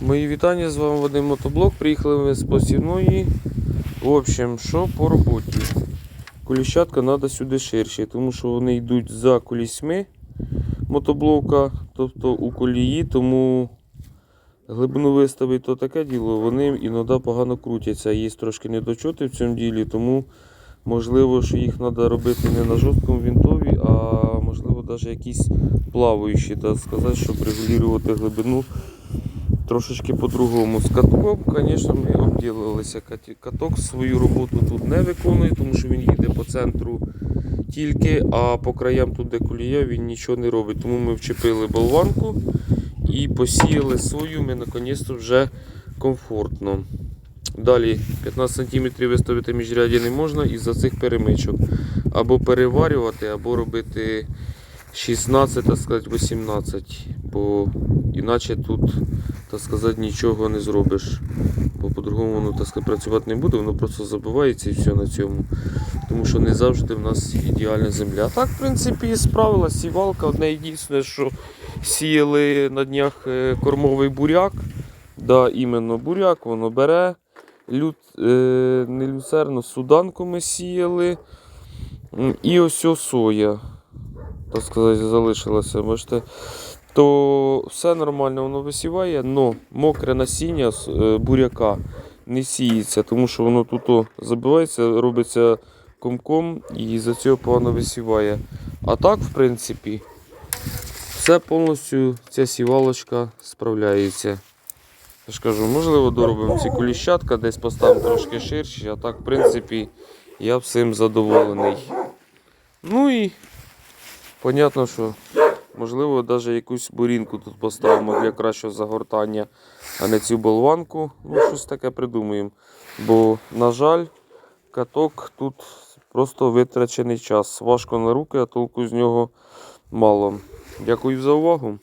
Мої вітання, з вами Вадим Мотоблок. Приїхали ми з посівної. В общем, що по роботі? Коліщатка треба сюди ширше, тому що вони йдуть за колісьми мотоблока, тобто у колії, тому глибину виставити то таке діло, вони іноді погано крутяться. Є трошки недочоти в цьому ділі, тому можливо, що їх треба робити не на жорсткому вінтові, а можливо навіть якісь плаваючі, так сказати, щоб регулювати глибину трошечки по-другому. З катком, звісно, ми обділилися. Каток свою роботу тут не виконує, тому що він їде по центру тільки, а по краям тут, де колія, він нічого не робить. Тому ми вчепили болванку і посіяли сою. Ми наконець-то вже комфортно. Далі 15 см виставити міжряді не можна із-за цих перемичок. Або переварювати, або робити 16, так сказати, 18. Бо іначе тут, так сказати, нічого не зробиш. Бо по-другому воно так сказати, працювати не буде, воно просто забивається і все на цьому. Тому що не завжди в нас ідеальна земля. Так, в принципі, і справилась сівалка. Одне єдине, що сіяли на днях е, кормовий буряк. Да, іменно буряк, воно бере. Лют, е, не люцерну, суданку ми сіяли. І ось соя, так сказати, залишилася. Бачите, то все нормально воно висіває, але мокре насіння з е, буряка не сіється, тому що воно тут забивається, робиться комком і за цього погано висіває. А так, в принципі, все повністю ця сівалочка справляється. Я ж кажу, можливо, доробимо ці коліщатка, десь поставимо трошки ширші, а так, в принципі, я всім задоволений. Ну і понятно, що можливо навіть якусь бурінку тут поставимо для кращого загортання, а не цю болванку. Ну, щось таке придумаємо. Бо, на жаль, каток тут просто витрачений час. Важко на руки, а толку з нього мало. Дякую за увагу.